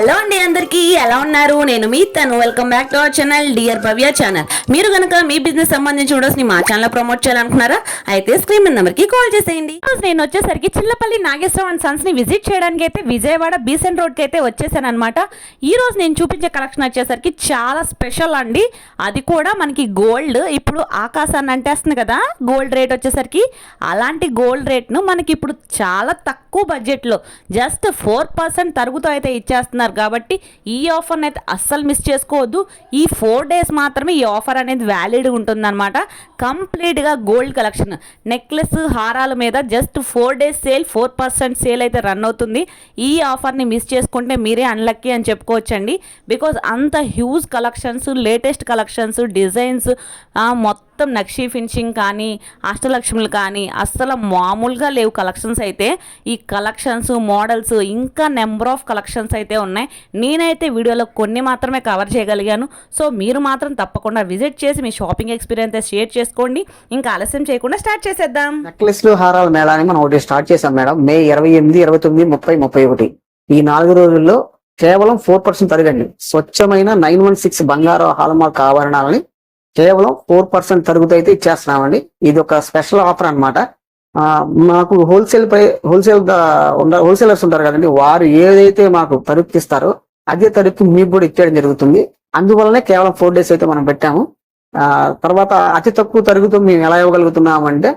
Hello అండి అందరికీ ఎలా ఉన్నారు? నేను మీ తను. Welcome back to our channel dear Bhavya channel మీరు కనుక మీ బిజినెస్ సంబంధించి వీడియోస్ని మా ఛానల్ ప్రమోట్ చేయాలనుకున్నారా అయితే స్క్రీన్ నెంబర్కి కాల్ చేసేయండి. నేను వచ్చేసరికి చిల్లపల్లి నాగేశ్వరం అండ్ సన్స్ని విజిట్ చేయడానికి అయితే విజయవాడ బీసెన్ రోడ్కి అయితే వచ్చేసాను అనమాట ఈ రోజు నేను చూపించే కలెక్షన్ వచ్చేసరికి చాలా స్పెషల్ అండి. అది కూడా మనకి గోల్డ్ ఇప్పుడు ఆకాశాన్ని అంటేస్తుంది కదా గోల్డ్ రేట్ వచ్చేసరికి. అలాంటి గోల్డ్ రేట్ను మనకి ఇప్పుడు చాలా తక్కువ బడ్జెట్లో జస్ట్ ఫోర్ పర్సెంట్ తరుగుతో అయితే ఇచ్చేస్తున్నారు. కాబట్టి ఈ ఆఫర్ని అయితే అస్సలు మిస్ చేసుకోవద్దు. ఈ ఫోర్ డేస్ మాత్రమే ఈ ఆఫర్ అనేది వ్యాలిడ్ ఉంటుందన్నమాట. కంప్లీట్గా గోల్డ్ కలెక్షన్ నెక్లెస్ హారాల మీద just four days sale four percent sale అయితే రన్ అవుతుంది. ఈ ఆఫర్ని మిస్ చేసుకుంటే మీరే అన్లక్కీ అని చెప్పుకోవచ్చండి. బికాజ్ అంత huge collections latest collections designs మొత్తం మొత్తం నక్షీ ఫినిషింగ్ కానీ అష్టలక్ష్ములు కానీ అస్సలు మామూలుగా లేవు కలెక్షన్స్ అయితే. ఈ కలెక్షన్స్ మోడల్స్ ఇంకా నెంబర్ ఆఫ్ కలెక్షన్స్ అయితే ఉన్నాయి. నేనైతే వీడియోలో కొన్ని మాత్రమే కవర్ చేయగలిగాను. సో మీరు మాత్రం తప్పకుండా విజిట్ చేసి మీ షాపింగ్ ఎక్స్పీరియన్స్ షేర్ చేసుకోండి. ఇంకా ఆలస్యం చేయకుండా స్టార్ట్ చేసేద్దాం. నెక్లెస్లు హారాల మేళాన్ని మనం ఒకటి స్టార్ట్ చేసాం మేడం. మే ఇరవై ఎనిమిది ఇరవై తొమ్మిది ముప్పై ముప్పై ఒకటి. ఈ నాలుగు రోజుల్లో కేవలం ఫోర్ పర్సెంట్ తరగండి స్వచ్ఛమైన నైన్ వన్ సిక్స్ బంగారు హాల్మార్క్ ఆభరణాలని కేవలం ఫోర్ పర్సెంట్ తరుగుతూ అయితే ఇచ్చేస్తున్నామండి. ఇది ఒక స్పెషల్ ఆఫర్ అన్నమాట. మాకు హోల్సేల్ పై హోల్సేల్ హోల్సేలర్స్ ఉంటారు కదండి వారు ఏదైతే మాకు తరుపు ఇస్తారో అదే తరుపు మీకు కూడా ఇచ్చేయడం జరుగుతుంది. అందువల్లనే కేవలం ఫోర్ డేస్ అయితే మనం పెట్టాము. తర్వాత అతి తక్కువ తరుగుతూ మేము ఎలా ఇవ్వగలుగుతున్నామంటే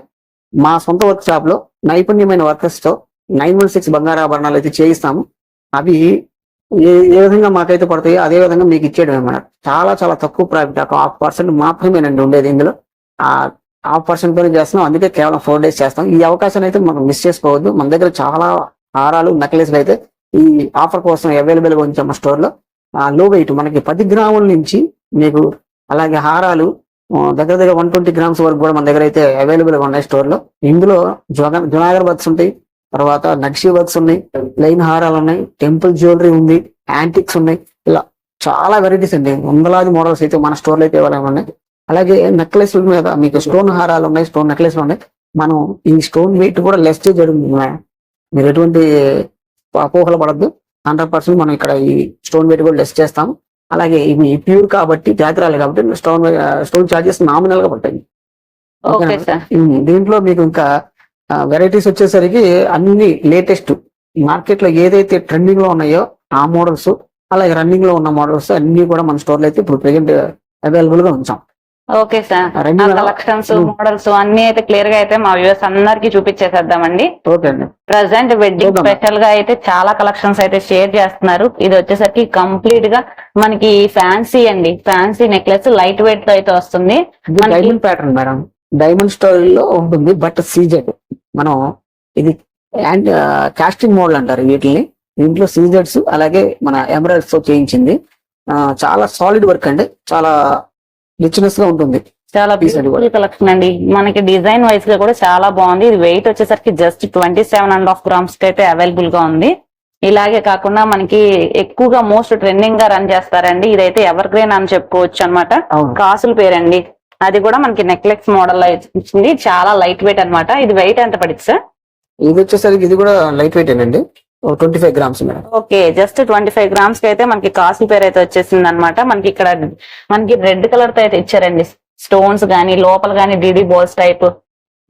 మా సొంత వర్క్ షాప్లో నైపుణ్యమైన వర్కర్స్తో నైన్ వన్ సిక్స్ బంగారాభరణాలు అయితే చేయిస్తాము. అవి ఏ ఏ విధంగా మాకైతే పడతాయో అదే విధంగా మీకు ఇచ్చేయడం అనమాట చాలా చాలా తక్కువ ప్రాఫిట్. ఒక హాఫ్ పర్సెంట్ మాత్రమేనండి ఉండేది ఇందులో. ఆ హాఫ్ పర్సెంట్ తోనే చేస్తున్నాం. అందుకే కేవలం ఫోర్ డేస్ చేస్తాం. ఈ అవకాశాన్ని అయితే మనం మిస్ చేసుకోవద్దు. మన దగ్గర చాలా హారాలు నెక్లెస్లు అయితే ఈ ఆఫర్ కోసం అవైలబుల్గా ఉంచాం మా స్టోర్లో. లో వెయిట్ మనకి పది గ్రాముల నుంచి మీకు అలాగే హారాలు దగ్గర దగ్గర వన్ ట్వంటీ గ్రామ్స్ వరకు కూడా మన దగ్గర అయితే అవైలబుల్గా ఉన్నాయి స్టోర్లో. ఇందులో జొగ జునాగర్ బత్స్ ఉంటాయి. తర్వాత నక్షి వర్క్స్ ఉన్నాయి లైన్ హారాలు ఉన్నాయి టెంపుల్ జ్యువెలరీ ఉంది యాంటిక్స్ ఉన్నాయి ఇలా చాలా వెరైటీస్ అండి. వందలాది మోడల్స్ అయితే మన స్టోర్లో అయితే అవైలబుల్ ఉన్నాయి. అలాగే నెక్లెస్ మీద మీకు స్టోన్ హారాలు ఉన్నాయి స్టోన్ నెక్లెస్ ఉన్నాయి. మనం ఈ స్టోన్ వెయిట్ కూడా లెస్ జరుగుతుంది మీరు ఎటువంటి అపోహలు పడద్దు. హండ్రెడ్ పర్సెంట్ మనం ఇక్కడ ఈ స్టోన్ వెయిట్ కూడా లెస్ చేస్తాం అలాగే ఇవి ప్యూర్ కాబట్టి జాతరాలు కాబట్టి స్టోన్ స్టోన్ చార్జెస్ నామినల్గా పడతాయి. దీంట్లో మీకు ఇంకా వెరైటీస్ వచ్చేసరికి అన్ని లేటెస్ట్ మార్కెట్లో ఏదైతే ట్రెండింగ్లో ఉన్నాయో ఆ మోడల్స్ అలాగే రన్నింగ్లో ఉన్న మోడల్స్ అన్ని కూడా మన స్టోర్లో అయితే ఇప్పుడు ప్రెసెంట్ అవైలబుల్గా ఉంచాం. Okay sir. కలెక్షన్స్. మోడల్స్ అన్ని అయితే క్లియర్గా అయితే మా వ్యూవర్స్ అందరికి చూపించేసేద్దామండి. Present wedding. స్పెషల్గా అయితే చాలా కలెక్షన్స్ అయితే షేర్ చేస్తున్నారు. ఇది వచ్చేసరికి కంప్లీట్గా మనకి ఫ్యాన్సీ అండి. ఫ్యాన్సీ నెక్లెస్ లైట్ వెయిట్తో అయితే వస్తుంది. Diamond pattern madam diamond story లో ఉంటుంది బట్ సీజెడ్ మనం ఇది అండ్ కాస్టింగ్ మోడల్ అంటారు వీటిని దీంట్లో సీజెడ్స్ అలాగే మన ఎమరాల్డ్స్తో చేయించింది. చాలా సాలిడ్ వర్క్ అండి. చాలా రిచ్నెస్గా ఉంటుంది. చాలా బ్యూటిఫుల్ కలెక్షన్ అండి. మనకి డిజైన్ వైజ్గా కూడా చాలా బాగుంది. ఇది వెయిట్ వచ్చేసరికి just twenty seven and half గ్రామ్స్కి అయితే అవైలబుల్గా ఉంది. ఇలాగే కాకుండా మనకి ఎక్కువగా మోస్ట్ ట్రెండింగ్గా రన్ చేస్తారండి. ఇదైతే ఎవర్ గ్రీన్ అని చెప్పుకోవచ్చు అనమాట కాసుల పేరండి. అది కూడా మనకి నెక్లెస్ మోడల్లో ఇచ్చింది చాలా లైట్ వెయిట్ అన్నమాట. ఇది వెయిట్ ఎంత పడింది సార్? ఇది వచ్చేసరికి ఇది కూడా లైట్ వెయిట్ అండి. Twenty five grams okay just twenty five గ్రామ్స్కి అయితే మనకి కాసుల పేరు అయితే వచ్చేసింది అనమాట మనకి ఇక్కడ మనకి రెడ్ కలర్తో అయితే ఇచ్చారండి. స్టోన్స్ గానీ లోపల గానీ డిడి బాల్స్ టైప్.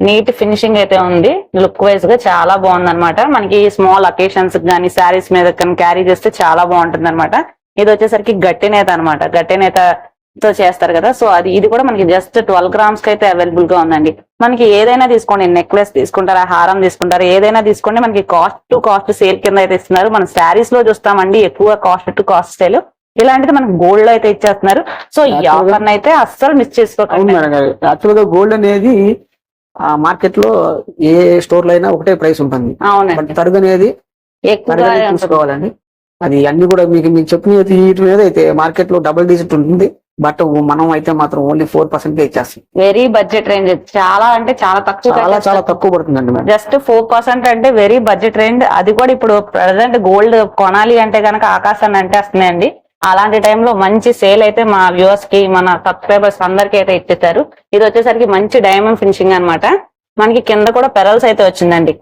నీట్ ఫినిషింగ్ అయితే ఉంది. లుక్ వైజ్గా చాలా బాగుంది అనమాట మనకి స్మాల్ అకేషన్స్ గానీ శారీస్ మీద కానీ క్యారీ చేస్తే చాలా బాగుంటుంది అనమాట ఇది వచ్చేసరికి గట్టి నేత అనమాట గట్టి నేత తో చేస్తారు కదా. సో అది ఇది కూడా మనకి జస్ట్ ట్వెల్వ్ గ్రామ్స్కి అయితే అవైలబుల్గా ఉందండి. మనకి ఏదైనా తీసుకోండి నెక్లెస్ తీసుకుంటారా హారం తీసుకుంటారా ఏదైనా తీసుకోండి మనకి కాస్ట్ టు కాస్ట్ సేల్ కింద అయితే ఇస్తున్నారు. మనం శారీస్లో చూస్తామండి ఎక్కువ కాస్ట్ టు కాస్ట్ సేల్ ఇలాంటిది మనకి గోల్డ్లో అయితే ఇచ్చేస్తున్నారు. సో ఈ ఆఫర్ అయితే అస్సలు మిస్ చేసుకోకండి. యాక్చువల్గా గోల్డ్ అనేది ఆ మార్కెట్లో ఏ స్టోర్లో అయినా ఒకటే ప్రైస్ ఉంటుంది. అవునండి. తరుగు అనేది చూసుకోవాలండి. అది అన్ని కూడా మీకు మీకు చెప్పిన మీద అయితే మార్కెట్లో డబుల్ డిజిట్ ఉంటుంది. బట్ మనం అయితే మాత్రం only four percent very budget range చాలా అంటే చాలా తక్కువ చాలా చాలా తక్కువ పడుతుందండి జస్ట్ ఫోర్ పర్సెంట్ అంటే వెరీ బడ్జెట్ రేంజ్. అది కూడా ఇప్పుడు ప్రజెంట్ గోల్డ్ కొనాలి అంటే గనక ఆకాశాన్ని అంటే వస్తున్నాయండి అలాంటి టైంలో మంచి సేల్ అయితే మా వ్యూవర్స్కి మన సబ్స్క్రైబర్స్ అందరికి అయితే ఇచ్చేసారు ఇది వచ్చేసరికి మంచి డైమండ్ ఫినిషింగ్ అన్నమాట. మనకి కింద కూడా పెరల్స్ అయితే వచ్చిందండి.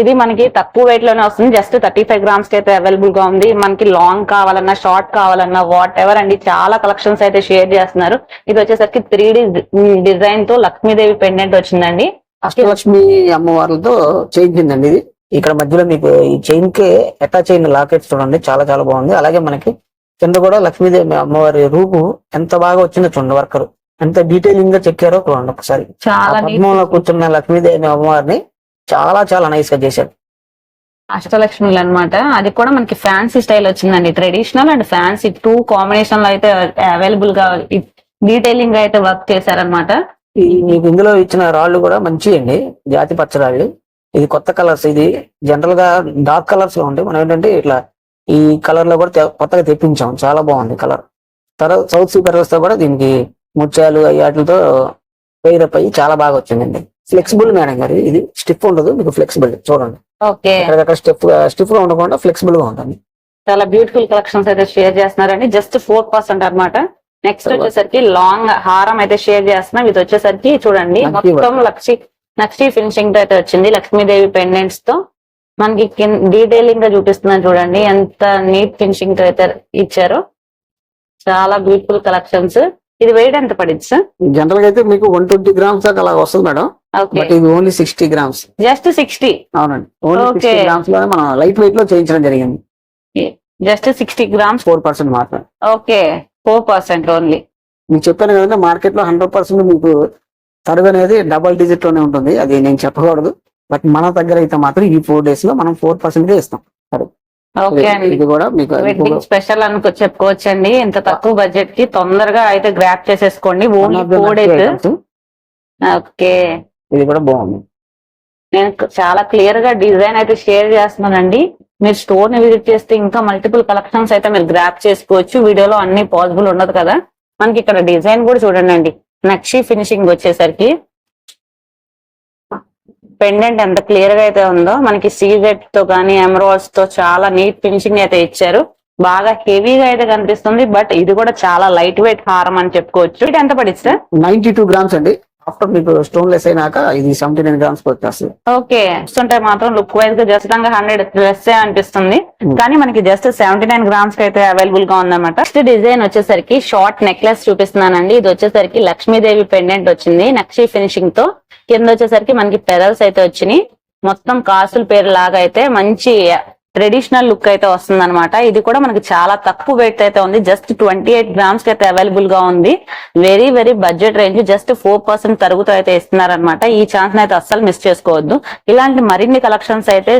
ఇది మనకి తక్కువ వెయిట్లోనే వస్తుంది. జస్ట్ థర్టీ ఫైవ్ గ్రామ్స్కి అయితే అవైలబుల్గా ఉంది. మనకి లాంగ్ కావాలన్నా షార్ట్ కావాలన్నా వాట్ ఎవర్ అండి. చాలా కలెక్షన్స్ అయితే షేర్ చేస్తున్నారు. ఇది వచ్చేసరికి త్రీ డిజైన్తో లక్ష్మీదేవి పెండెంట్ వచ్చిందండి. అష్టలక్ష్మి అమ్మవార్లతో చేయించిందండి ఇది. ఇక్కడ మధ్యలో మీకు ఈ చైన్కి అటాచ్ అయిన లాకెట్స్ చూడండి. చాలా చాలా బాగుంది. అలాగే మనకి కింద కూడా లక్ష్మీదేవి అమ్మవారి రూపు ఎంత బాగా వచ్చిందో చూడండి వర్కర్. ఎంత డీటెయిలింగ్గా చెక్కారో చూడండి ఒకసారి. పద్మంలో కూర్చున్న లక్ష్మీదేవి అమ్మవారిని చాలా చాలా నైస్గా చేశారు అష్టలక్ష్మిలు అన్నమాట. అది కూడా మనకి ఫ్యాన్సీ స్టైల్ వచ్చిందండి. ట్రెడిషనల్ అండ్ ఫ్యాన్సీ టూ కాంబినేషన్లో అయితే అవైలబుల్గా డీటెయిలింగ్గా అయితే వర్క్ చేశారనమాట మీకు ఇందులో ఇచ్చిన రాళ్ళు కూడా మంచి అండి. జాతి పచ్చ రాళ్ళు. ఇది కొత్త కలర్స్ ఇది జనరల్గా డార్క్ కలర్స్లో ఉంటాయి. మనం ఏంటంటే ఇట్లా ఈ కలర్లో కూడా కొత్తగా తెప్పించాం. చాలా బాగుంది కలర్ తర్వాత సౌత్ సీ కలర్స్తో కూడా దీనికి ముత్యాలు అవి వాటితో పేరప్ అయ్యి చాలా బాగా వచ్చిందండి. ఫ్లెక్సిబుల్ మేడం గారు ఇది స్టిఫ్ ఉండదు మీకు ఫ్లెక్సిబుల్ చూడండి. స్టిఫ్ స్టిఫ్గా ఉండకుండా ఫ్లెక్సిబుల్గా ఉంటుంది. చాలా బ్యూటిఫుల్ కలెక్షన్స్ అయితే షేర్ చేస్తున్నారండి. జస్ట్ ఫోర్ పర్సెంట్ అనమాట నెక్స్ట్ వచ్చేసరికి లాంగ్ హారం అయితే షేర్ చేస్తున్నాం. ఇది వచ్చేసరికి చూడండి మొత్తం లక్షి లక్షి ఫినిషింగ్తో అయితే వచ్చింది. లక్ష్మీదేవి పెండెంట్స్తో. మనకి డీటెయిలింగ్గా చూపిస్తున్నాను చూడండి. ఎంత నీట్ ఫినిషింగ్తో అయితే ఇచ్చారు. చాలా బ్యూటిఫుల్ కలెక్షన్స్ ఇది వెయిట్ ఎంత పడింది సార్ జనరల్గా అయితే మీకు వన్ ట్వంటీ గ్రామ్స్ దాకా అలా వస్తుంది మేడం. బట్ ఇది only sixty grams just sixty అవునండి. ఓన్లీ. సిక్స్టీ గ్రామ్స్లోనే మనం లైట్ వెయిట్లో చేయించడం జరిగింది. Just sixty grams four percent మాత్రమే. ఓకే ఫోర్ పర్సెంట్ ఓన్లీ మీకు చెప్పాను కదంటే మార్కెట్లో హండ్రెడ్ పర్సెంట్ మీకు తరుగు అనేది డబల్ డిజిట్లోనే ఉంటుంది. అది నేను చెప్పకూడదు. బట్ మన దగ్గర అయితే మాత్రం ఈ ఫోర్ డేస్లో మనం ఫోర్ పర్సెంట్ ఇస్తాం. ఇది కూడా మీకు వెడ్డింగ్ స్పెషల్ అనుకో చెప్పుకోవచ్చండి. ఇంత తక్కువ బడ్జెట్కి తొందరగా అయితే గ్రాప్ చేసేసుకోండి. ఓన్లీ. ఓకే. ఇది కూడా బాగుంది. నేను చాలా క్లియర్గా డిజైన్ అయితే షేర్ చేస్తున్నానండి. మీరు స్టోర్ని విజిట్ చేస్తే ఇంకా మల్టిపుల్ కలెక్షన్స్ అయితే మీరు గ్రాప్ చేసుకోవచ్చు. వీడియోలో అన్ని పాసిబుల్ ఉండదు కదా. మనకి ఇక్కడ డిజైన్ కూడా చూడండి అండి. నక్షి ఫినిషింగ్ వచ్చేసరికి. పెండెంట్ ఎంత క్లియర్గా అయితే ఉందో మనకి సీజెట్తో కానీ ఎమరాల్స్తో చాలా నీట్ ఫినిషింగ్ అయితే ఇచ్చారు. బాగా హెవీగా అయితే కనిపిస్తుంది బట్ ఇది కూడా చాలా లైట్ వెయిట్ హారం అని చెప్పుకోవచ్చు. ఇది ఎంత పడింది సార్ నైన్టీ టూ గ్రామ్స్ అండి. ఆఫ్టర్ మీకు స్టోన్ లెస్ అయినాక ఇది సెవెంటీ నైన్ గ్రామ్స్ వచ్చేస్తుంది. ఓకే చూస్తుంటే మాత్రం లుక్ వైజ్గా జస్ట్ హండ్రెడ్ డ్రెస్ అనిపిస్తుంది. Hmm. కానీ మనకి జస్ట్ సెవెంటీ నైన్ గ్రామ్స్కి అయితే అవైలబుల్గా ఉందన్నమాట. నెక్స్ట్ డిజైన్ వచ్చేసరికి షార్ట్ నెక్లెస్ చూపిస్తున్నానండి. ఇది వచ్చేసరికి లక్ష్మీదేవి పెండెంట్ వచ్చింది నక్షి ఫినిషింగ్తో. కింద వచ్చేసరికి మనకి పెరల్స్ అయితే వచ్చినాయి. మొత్తం కాసుల పేరు లాగా అయితే మంచి ట్రెడిషనల్ లుక్ అయితే వస్తుంది అనమాట ఇది కూడా మనకి చాలా తక్కువ వెయిట్ అయితే ఉంది. జస్ట్ ట్వంటీ ఎయిట్ గ్రామ్స్కి అయితే అవైలబుల్గా ఉంది. Very very budget range just four percent తరుగుతూ అయితే ఇస్తున్నారనమాట ఈ ఛాన్స్ అయితే అస్సలు మిస్ చేసుకోవద్దు. ఇలాంటి మరిన్ని కలెక్షన్స్ అయితే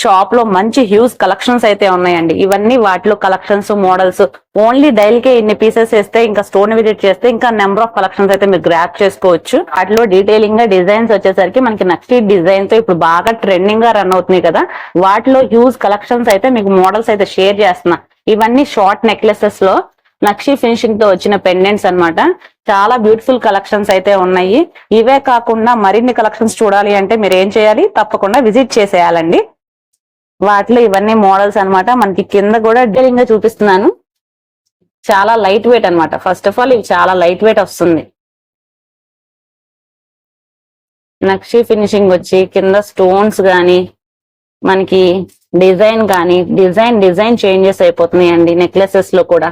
షాప్లో మంచి హ్యూజ్ కలెక్షన్స్ అయితే ఉన్నాయండి. ఇవన్నీ వాటిలో కలెక్షన్స్ మోడల్స్ ఓన్లీ డైల్కి ఇన్ని పీసెస్ వేస్తే ఇంకా స్టోన్ విజిట్ చేస్తే ఇంకా నెంబర్ ఆఫ్ కలెక్షన్స్ అయితే మీరు గ్రాప్ చేసుకోవచ్చు. వాటిలో డీటెయిలింగ్గా డిజైన్స్ వచ్చేసరికి మనకి నక్షి డిజైన్తో ఇప్పుడు బాగా ట్రెండింగ్గా రన్ అవుతున్నాయి కదా. వాటిలో హ్యూజ్ కలెక్షన్స్ అయితే మీకు మోడల్స్ అయితే షేర్ చేస్తున్నా. ఇవన్నీ షార్ట్ నెక్లెసెస్లో నక్షి ఫినిషింగ్తో వచ్చిన పెండెంట్స్ అన్నమాట. చాలా బ్యూటిఫుల్ కలెక్షన్స్ అయితే ఉన్నాయి. ఇవే కాకుండా మరిన్ని కలెక్షన్స్ చూడాలి అంటే మీరు ఏం చేయాలి? తప్పకుండా విజిట్ చేసేయాలండి. వాటిలో ఇవన్నీ మోడల్స్ అనమాట మనకి కింద కూడా డీలింగ్గా చూపిస్తున్నాను. చాలా లైట్ వెయిట్ అనమాట ఫస్ట్ ఆఫ్ ఆల్ ఇవి చాలా లైట్ వెయిట్ వస్తుంది. నక్షి ఫినిషింగ్ వచ్చి కింద స్టోన్స్ కానీ మనకి డిజైన్ కానీ డిజైన్ డిజైన్ చేంజెస్ అయిపోతున్నాయండి నెక్లెసెస్లో కూడా.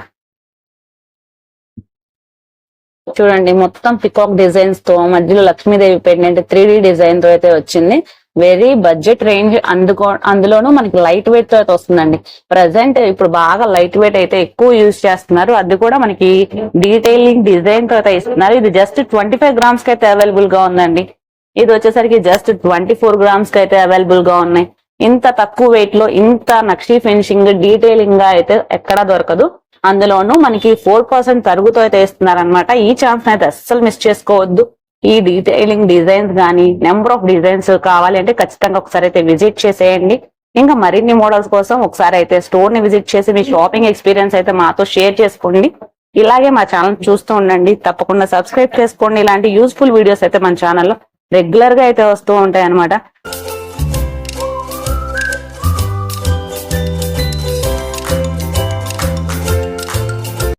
చూడండి మొత్తం పికాక్ డిజైన్స్తో మధ్యలో లక్ష్మీదేవి పెండెంట్ త్రీ డిజైన్తో అయితే వచ్చింది. వెరీ బడ్జెట్ రేంజ్ అందుకో అందులోనూ మనకి లైట్ వెయిట్తో వస్తుందండి. ప్రజెంట్ ఇప్పుడు బాగా లైట్ వెయిట్ అయితే ఎక్కువ యూజ్ చేస్తున్నారు. అది కూడా మనకి డీటెయిలింగ్ డిజైన్తో అయితే ఇస్తున్నారు. ఇది జస్ట్ ట్వంటీ ఫైవ్ గ్రామ్స్కి అయితే అవైలబుల్గా ఉందండి. ఇది వచ్చేసరికి జస్ట్ ట్వంటీ ఫోర్ గ్రామ్స్కి అయితే అవైలబుల్గా ఉన్నాయి. ఇంత తక్కువ వెయిట్లో ఇంత నక్షీ ఫినిషింగ్ డీటెయిలింగ్గా అయితే ఎక్కడా దొరకదు. అందులోనూ మనకి ఫోర్ పర్సెంట్ తరుగుతో అయితే ఇస్తున్నారనమాట ఈ ఛాన్స్ అయితే అస్సలు మిస్ చేసుకోవద్దు. ఈ డీటెయిలింగ్ డిజైన్స్ కానీ నెంబర్ ఆఫ్ డిజైన్స్ కావాలి అంటే ఖచ్చితంగా ఒకసారి అయితే విజిట్ చేసేయండి. ఇంకా మరిన్ని మోడల్స్ కోసం ఒకసారి అయితే స్టోర్ని విజిట్ చేసి మీ షాపింగ్ ఎక్స్పీరియన్స్ అయితే మాతో షేర్ చేసుకోండి. ఇలాగే మా ఛానల్ చూస్తూ ఉండండి. తప్పకుండా సబ్స్క్రైబ్ చేసుకోండి. ఇలాంటి యూస్ఫుల్ వీడియోస్ అయితే మన ఛానల్లో రెగ్యులర్గా అయితే వస్తూ ఉంటాయి అనమాట